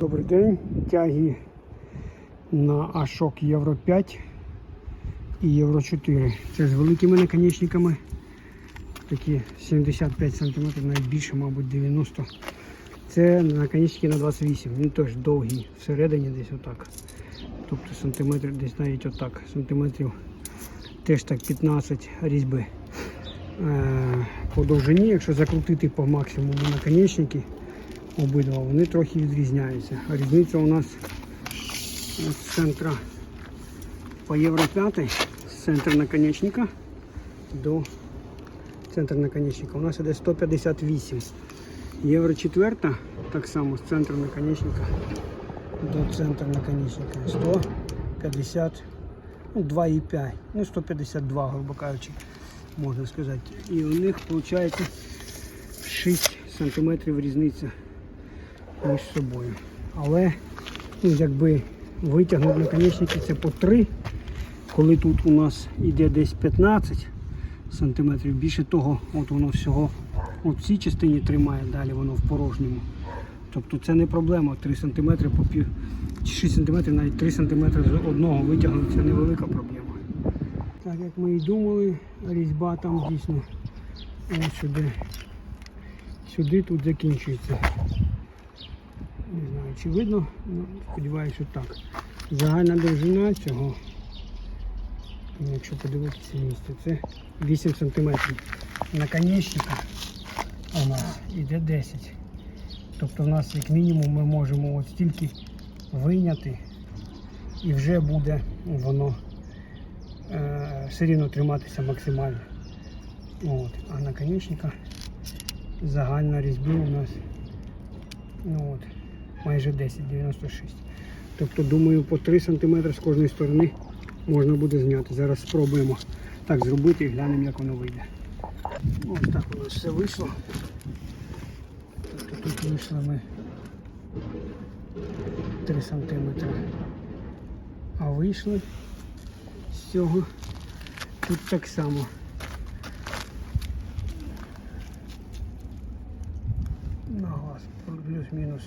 Добрий день. Тяги на Ашок Євро 5 і Євро 4. Це з великими наконечниками. Такі 75 см, навіть більше, мабуть, 90 Це наконечники на 28 Він теж довгий, всередині десь отак. Тобто сантиметр, десь навіть отак. Сантиметрів теж так 15 різьби. Е, По довжині, якщо закрутити по максимуму наконечники, обидва, вони трохи відрізняються. Різниця у нас з центра по Євро 5, з центру наконечника до центру наконечника. У нас іде 158. Євро 4 так само з центру наконечника до центру наконечника. 150, ну 2,5, ну 152, грубо кажучи, можна сказати. І у них виходить 6 сантиметрів різниця між собою. Але ну, якби витягнути наконечники це по 3, коли тут у нас йде десь 15 сантиметрів, більше того, от воно всього от в цій частині тримає, далі воно в порожньому. Тобто це не проблема. 3 см по пів, чи 6 см, навіть 3 см з одного витягнути це невелика проблема. Так як ми і думали, різьба там дійсно ось сюди, сюди тут закінчується. Не знаю, чи видно, ну, сподіваюся, що так. Загальна довжина цього, якщо подивитися місце, це 8 см. Наконечника у нас іде 10. Тобто в нас як мінімум ми можемо от стільки вийняти і вже буде воно е, все рівно триматися максимально. От. А наконечника загальна різьби у нас ну от, майже 10, 96. Тобто, думаю, по 3 см з кожної сторони можна буде зняти. Зараз спробуємо так зробити і глянемо, як воно вийде. Ось так нас все вийшло. Тобто тут вийшли ми 3 см. А вийшли з цього тут так само. На глаз плюс-мінус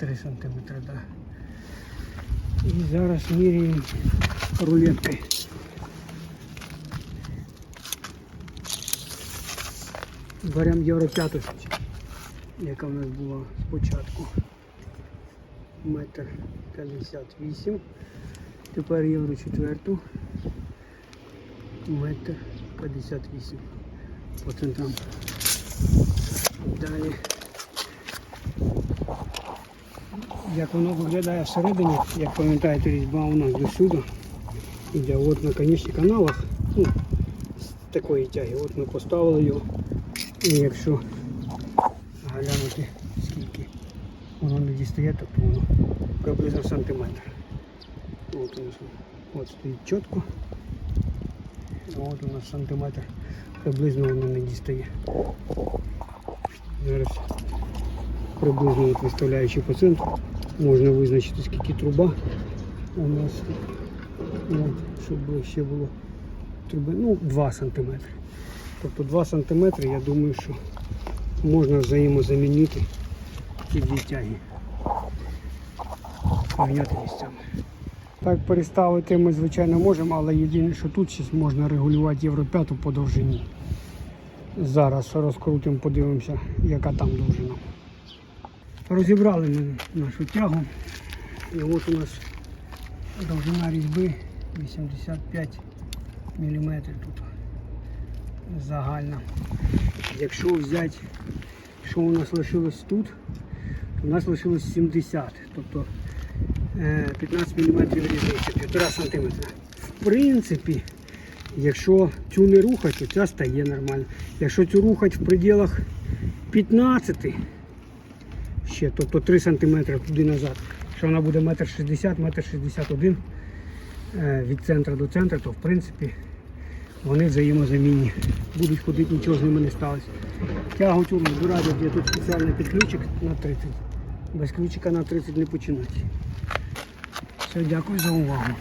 3 сантиметри, да. І зараз міряємо рулеткою. Беремо євро 5, яка в нас була спочатку. Метр 58. Тепер євро 4. Метр 58 по центрам. Далі. Як воно виглядає всередині, як пам'ятаєте, різьба у нас до сюди. Іде от на конечних каналах. Ну, з такої тяги. От ми поставили його. І якщо глянути скільки воно не дістає, то воно приблизно сантиметр. От у нас от стоїть чітко. От у нас сантиметр приблизно воно не дістає. Зараз приблизно виставляючи по центру, можна визначити скільки труба у нас. От, щоб ще було труби, ну 2 сантиметри. Тобто 2 см, я думаю, що можна взаємозамінити ці дві тяги. Поміняти місцями. Так переставити ми, звичайно, можемо, але єдине, що тут ще можна регулювати євро 5 по довжині. Зараз розкрутимо, подивимося, яка там довжина. Розібрали ми нашу тягу. І от у нас довжина різьби 85 мм тут загальна. Якщо взяти, що у нас лишилось тут, то у нас лишилось 70, тобто е, 15 мм різниця, 1,5 см. В принципі, якщо цю не рухати, то ця стає нормально. Якщо цю рухати в пределах 15 ще, тобто 3 см туди назад, якщо вона буде 1,60 м, 1,61 м від центру до центру, то в принципі вони взаємозамінні. Будуть ходити, нічого з ними не сталося. Тягу цю розбирати, є тут спеціальний підключик на 30. Без ключика на 30 не починати. Все, дякую за увагу.